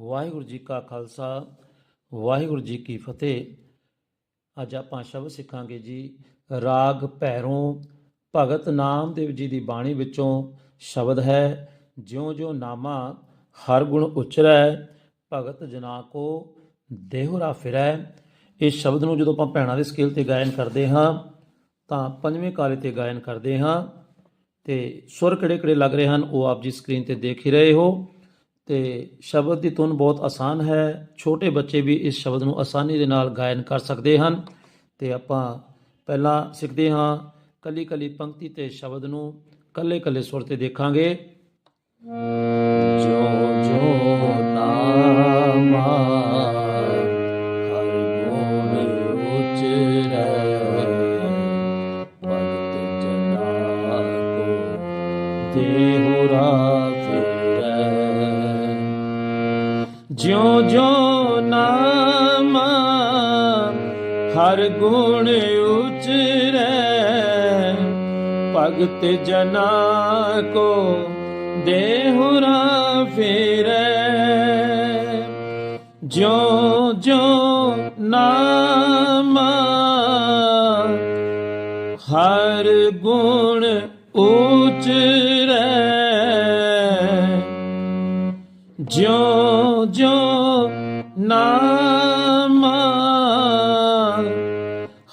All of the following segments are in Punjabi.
ਵਾਹਿਗੁਰੂ ਜੀ ਕਾ ਖਾਲਸਾ, ਵਾਹਿਗੁਰੂ ਜੀ ਕੀ ਫਤਿਹ। ਅੱਜ ਆਪਾਂ ਸ਼ਬਦ ਸਿੱਖਾਂਗੇ ਜੀ, ਰਾਗ ਭੈਰੋਂ, ਭਗਤ ਨਾਮਦੇਵ ਜੀ ਦੀ ਬਾਣੀ ਵਿੱਚੋਂ ਸ਼ਬਦ ਹੈ ਜਿਉਂ ਜਿਉਂ ਨਾਮਾ ਹਰ ਗੁਣ ਉਚਰੈ, ਭਗਤ ਜਨਾ ਕੋ ਦੇਹੁਰਾ ਫਿਰੈ। ਇਸ ਸ਼ਬਦ ਨੂੰ ਜਦੋਂ ਆਪਾਂ ਭੈਣਾਂ ਦੇ ਸਕੇਲ ਤੇ ਗਾਇਨ ਕਰਦੇ ਹਾਂ, ਤਾਂ ਪੰਜਵੇਂ ਕਾਲੇ ਤੇ ਗਾਇਨ ਕਰਦੇ ਹਾਂ, ਤੇ ਸੁਰ ਕਿਹੜੇ ਕਿਹੜੇ ਲੱਗ ਰਹੇ ਹਨ, ਉਹ ਆਪ ਜੀ ਸਕਰੀਨ ਤੇ ਦੇਖ ਹੀ ਰਹੇ ਹੋ। ਤੇ ਸ਼ਬਦ ਦੀ ਧੁਨ ਬਹੁਤ ਆਸਾਨ ਹੈ। ਛੋਟੇ ਬੱਚੇ ਵੀ ਇਸ ਸ਼ਬਦ ਨੂੰ ਆਸਾਨੀ ਦੇ ਨਾਲ ਗਾਇਨ ਕਰ ਸਕਦੇ ਹਨ। ਤੇ ਆਪਾਂ ਪਹਿਲਾਂ ਸਿੱਖਦੇ ਹਾਂ ਕੱਲੀ ਕੱਲੀ ਪੰਕਤੀ ਤੇ ਸ਼ਬਦ ਨੂੰ ਕੱਲੇ ਕੱਲੇ ਸੁਰ ਤੇ ਦੇਖਾਂਗੇ। ਜੋ ਜੋ ਨਾਮਾ ਹਰ ਗੁਣ ਜਿਉ ਜਿਉ ਨਾਮ ਹਰ ਗੁਣ ਉਚਰੈ ਭਗਤ ਜਨਾ ਕੋ ਦੇਹੁਰਾ ਫਿਰੈ। ਜਿਉ ਜਿਉ ਨਾਮ ਹਰ ਗੁਣ ਜਿਉ ਜਿਉ ਨਾਮ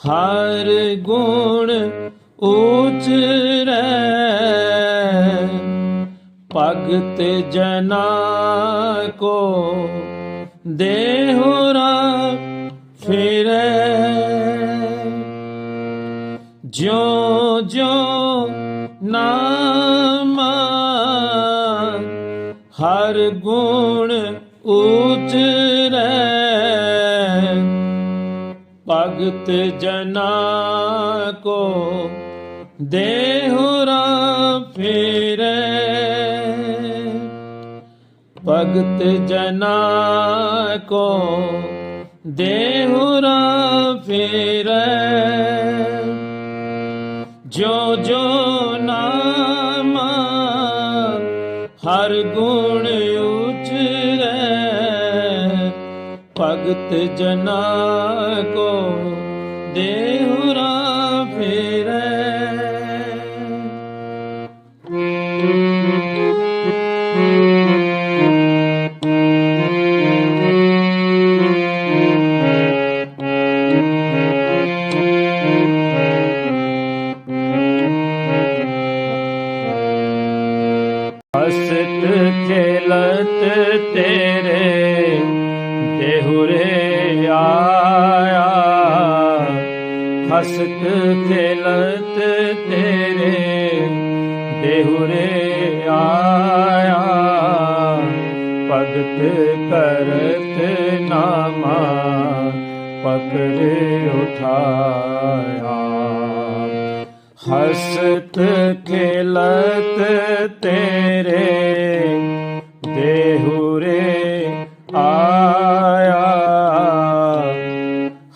ਹਰ ਗੁਣ ਉਚਰੈ ਭਗਤ ਜਨਾ ਕੋ ਦੇਹੁਰਾ ਫਿਰੈ ਜਿਉ ਜਿਉ ਨਾਮ ਹਰ ਗੁਣ ਉਚਰੈ ਭਗਤ ਜਨਾ ਕੋ ਦੇਹੁਰਾ ਫਿਰੈ। ਭਗਤ ਜਨਾ ਕੋ ਦੇਹੁਰਾ ਫਿਰੈ। ਜੋ ਜੋ ਹਰ ਗੁਣ ਉਚਰੈ ਭਗਤ ਜਨਾ ਕੋ ਦੇਹੁਰਾ ਹਸਤ ਖੇਲਤ ਤੇਰੇ ਦੇਹੁਰੇ ਆਇਆ। ਹਸਤ ਖੇਲਤ ਤੇਰੇ ਦੇਹੁਰੇ ਆਇਆ। ਭਗਤ ਕਰਤ ਨਾਮਾ ਪਕੜ ਉਠਾਇਆ। ਹਸਤ ਖੇਲਤ ਤੇਰੇ ਦੇਹੁਰੇ ਆਇਆ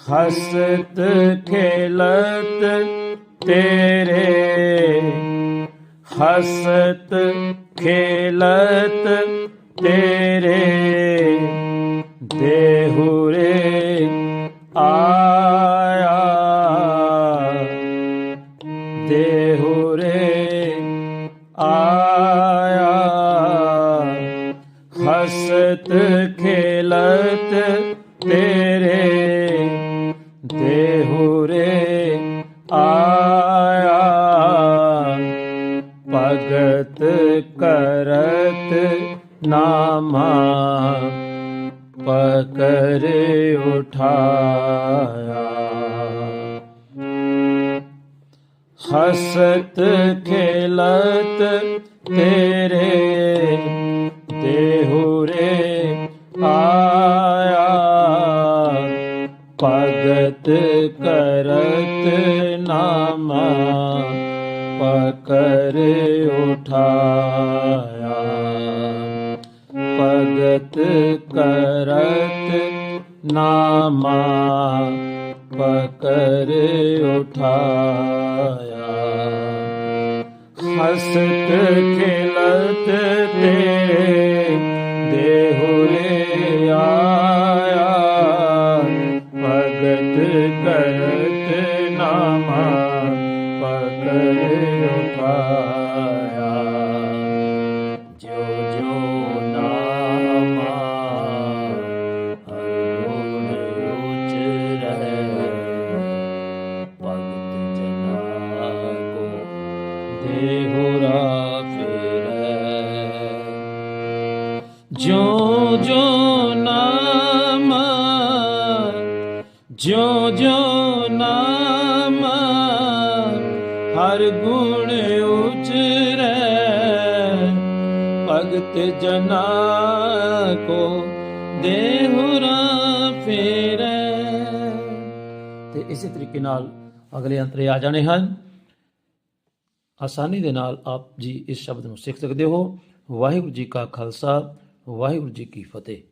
ਹਸਤ ਖੇਲਤ ਤੇਰੇ ਹਸਤ ਖੇਲਤ ਤੇਰੇ खेलत तेरे देहुरे आया। भगत करत नामा पकर उठाया। हसत खेलत तेरे या करत नमा पकर पगत कर ना नमा पकर खिलत तेरे करते नाम पकड़े उठाया जो जो नाम उच रहे भक्त जना को देहुरा फिर जो जो ਜੋ ਜੋ ਨਾਮ ਹਰ ਗੁਣ ਉਚਰੈ ਭਗਤ ਜਨਾ ਕੋ ਦੇਹੁਰਾ ਫੇਰੈ। ਤੇ ਇਸੇ ਤਰੀਕੇ ਨਾਲ ਅਗਲੇ ਅੰਤਰੇ ਆ ਜਾਣੇ ਹਨ। ਆਸਾਨੀ ਦੇ ਨਾਲ ਆਪ ਜੀ ਇਸ ਸ਼ਬਦ ਨੂੰ ਸਿੱਖ ਸਕਦੇ ਹੋ। ਵਾਹਿਗੁਰੂ ਜੀ ਕਾ ਖਾਲਸਾ, ਵਾਹਿਗੁਰੂ ਜੀ ਕੀ ਫਤਿਹ।